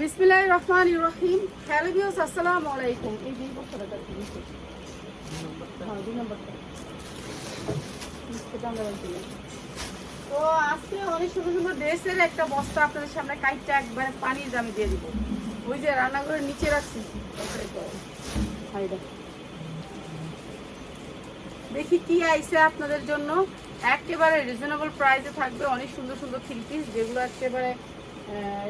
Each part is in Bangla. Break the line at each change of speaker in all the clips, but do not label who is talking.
বিসমিল্লাহির রহমানির রহিম হ্যালো ভিউস আসসালামু আলাইকুম এই বছর হ্যাঁ দুই না। তো আজকে অনেক সুন্দর সুন্দর ড্রেসের একটা বস্তা আপনাদের সামনে কাইটটা একবারে পানির দামে দিয়ে দিব ওই যে রান্নাঘরের নিচে রাখছি। হাই দেখো। কি আইছে আপনাদের জন্য একেবারে রিজনেবল প্রাইসে থাকবে অনেক সুন্দর সুন্দর থ্রি পিস যেগুলো একেবারে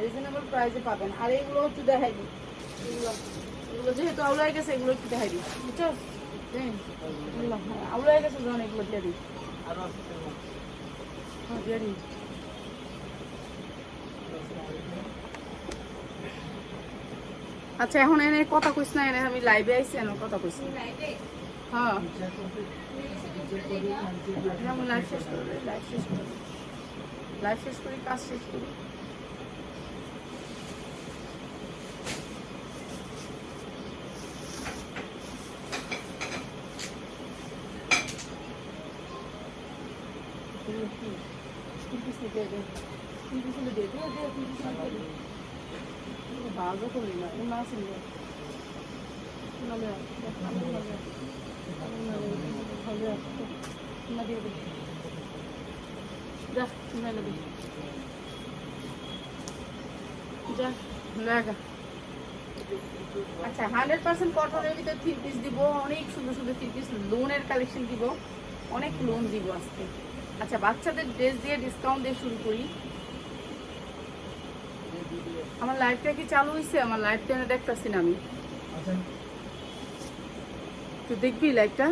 রিজনেবল প্রাইসে পাবেন। আর এগুলো একটু দেখাই দিই। এগুলো এগুলো যেহেতু আউলা হয়ে গেছে এগুলো একটু দেখাই দিই। বুঝছ? হ্যাঁ এগুলো, হ্যাঁ, আউলা হয়ে গেছে যখন এগুলো দিয়ে দিই। হ্যাঁ দিয়ে দিই। আচ্ছা এখন এনে কথা কইস না এনে আমি লাইভে আইছি এনে কথা কইছি হ্যাঁ। লাইভ শেষ করে লাইভ শেষ করে। লাইভ শেষ করি কাজ শেষ করি। আচ্ছা হান্ড্রেড পার্সেন্ট ভিতরে থ্রি পিস দিব, অনেক সুন্দর সুন্দর থ্রি পিস লোনের কালেকশন দিব, অনেক লোন দিব আজকে। আচ্ছা বাচ্চাদের ড্রেস দিয়ে ডিসকাউন্ট দিয়ে শুরু করি। আমার লাইফটা কি চালু হয়েছে আমার লাইফটা দেখতেছি না আমি। তো দেখবি লাইফটা